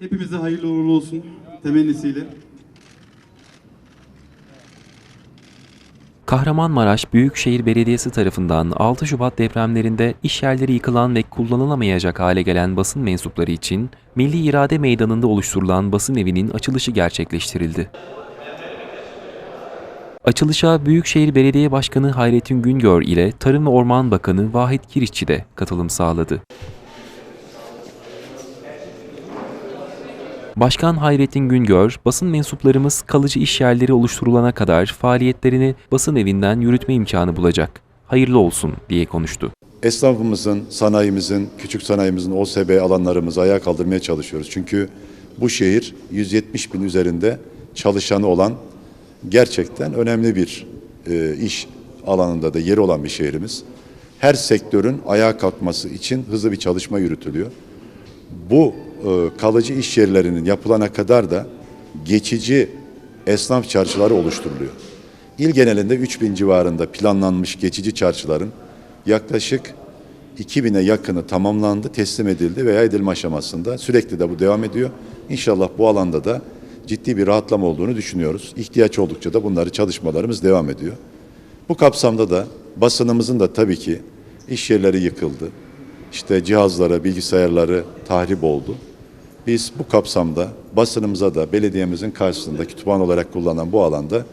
Hepimize hayırlı uğurlu olsun temennisiyle. Kahramanmaraş Büyükşehir Belediyesi tarafından 6 Şubat depremlerinde iş yerleri yıkılan ve kullanılamayacak hale gelen basın mensupları için Milli İrade Meydanı'nda oluşturulan basın evinin açılışı gerçekleştirildi. Açılışa Büyükşehir Belediye Başkanı Hayrettin Güngör ile Tarım ve Orman Bakanı Vahit Kirişçi de katılım sağladı. Başkan Hayrettin Güngör, basın mensuplarımız kalıcı iş yerleri oluşturulana kadar faaliyetlerini basın evinden yürütme imkanı bulacak. Hayırlı olsun diye konuştu. Esnafımızın, sanayimizin, küçük sanayimizin OSB alanlarımızı ayağa kaldırmaya çalışıyoruz. Çünkü bu şehir 170 bin üzerinde çalışanı olan gerçekten önemli bir e, iş alanında da yeri olan bir şehrimiz. Her sektörün ayağa kalkması için hızlı bir çalışma yürütülüyor. Bu kalıcı iş yerlerinin yapılana kadar da geçici esnaf çarşıları oluşturuluyor. İl genelinde 3000 civarında planlanmış geçici çarşıların yaklaşık 2000'e yakını tamamlandı, teslim edildi veya edilme aşamasında. Sürekli de bu devam ediyor. İnşallah bu alanda da ciddi bir rahatlama olduğunu düşünüyoruz. İhtiyaç oldukça da bunları çalışmalarımız devam ediyor. Bu kapsamda da basınımızın da tabii ki iş yerleri yıkıldı. İşte cihazları, bilgisayarları tahrip oldu. Biz bu kapsamda basınımıza da belediyemizin karşısında kütüphane olarak kullanılan bu alanda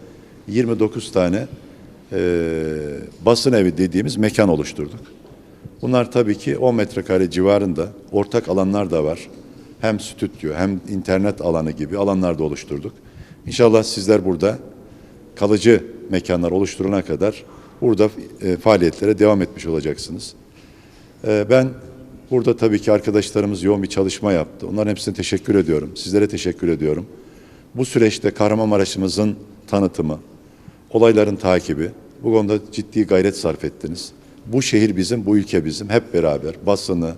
29 tane eee, basın evi dediğimiz mekan oluşturduk. Bunlar tabii ki 10 metrekare civarında ortak alanlar da var. Hem stüdyo hem internet alanı gibi alanlarda oluşturduk. İnşallah sizler burada kalıcı mekanlar oluşturana kadar burada e, faaliyetlere devam etmiş olacaksınız. E, ben burada tabii ki arkadaşlarımız yoğun bir çalışma yaptı. Onların hepsine teşekkür ediyorum. Sizlere teşekkür ediyorum. Bu süreçte Kahramanmaraş'ımızın tanıtımı, olayların takibi, bu konuda ciddi gayret sarf ettiniz. Bu şehir bizim, bu ülke bizim. Hep beraber basını,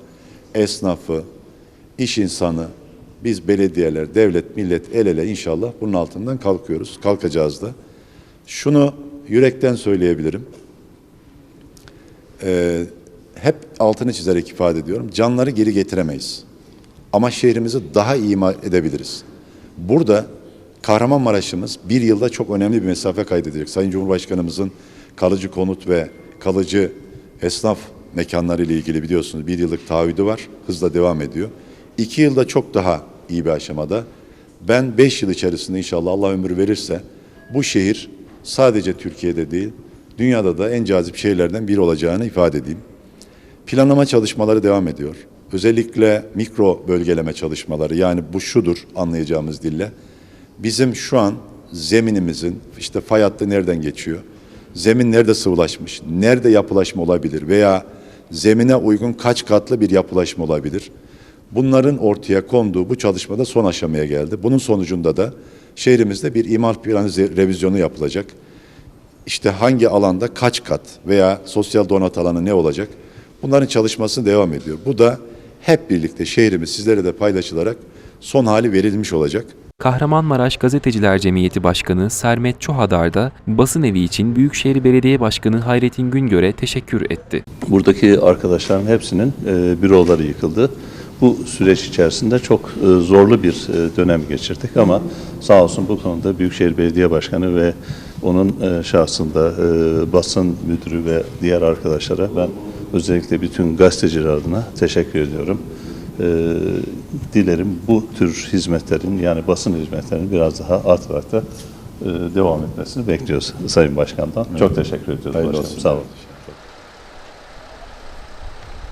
esnafı, iş insanı, biz belediyeler, devlet, millet el ele inşallah bunun altından kalkıyoruz. Kalkacağız da. Şunu yürekten söyleyebilirim. Ee, hep altını çizerek ifade ediyorum. Canları geri getiremeyiz. Ama şehrimizi daha iyi edebiliriz. Burada Kahramanmaraş'ımız bir yılda çok önemli bir mesafe kaydedecek. Sayın Cumhurbaşkanımızın kalıcı konut ve kalıcı esnaf mekanları ile ilgili biliyorsunuz bir yıllık taahhüdü var. Hızla devam ediyor. İki yılda çok daha iyi bir aşamada. Ben beş yıl içerisinde inşallah Allah ömür verirse bu şehir sadece Türkiye'de değil dünyada da en cazip şehirlerden biri olacağını ifade edeyim. Planlama çalışmaları devam ediyor. Özellikle mikro bölgeleme çalışmaları yani bu şudur anlayacağımız dille. Bizim şu an zeminimizin işte fay hattı nereden geçiyor? Zemin nerede sıvılaşmış? Nerede yapılaşma olabilir? Veya zemine uygun kaç katlı bir yapılaşma olabilir? Bunların ortaya konduğu bu çalışmada son aşamaya geldi. Bunun sonucunda da şehrimizde bir imar planı revizyonu yapılacak. İşte hangi alanda kaç kat veya sosyal donat alanı ne olacak? Bunların çalışması devam ediyor. Bu da hep birlikte şehrimiz sizlere de paylaşılarak son hali verilmiş olacak. Kahramanmaraş Gazeteciler Cemiyeti Başkanı Sermet Çohadar da basın evi için Büyükşehir Belediye Başkanı Hayrettin Güngör'e teşekkür etti. Buradaki arkadaşların hepsinin e, büroları yıkıldı. Bu süreç içerisinde çok e, zorlu bir e, dönem geçirdik ama sağ olsun bu konuda Büyükşehir Belediye Başkanı ve onun e, şahsında e, basın müdürü ve diğer arkadaşlara ben özellikle bütün gazeteciler adına teşekkür ediyorum. E, dilerim bu tür hizmetlerin yani basın hizmetlerinin biraz daha artarak da e, devam etmesini bekliyoruz Sayın Başkan'dan. Çok teşekkür ediyoruz Hayırlı başkanım. olsun. Sağ olun.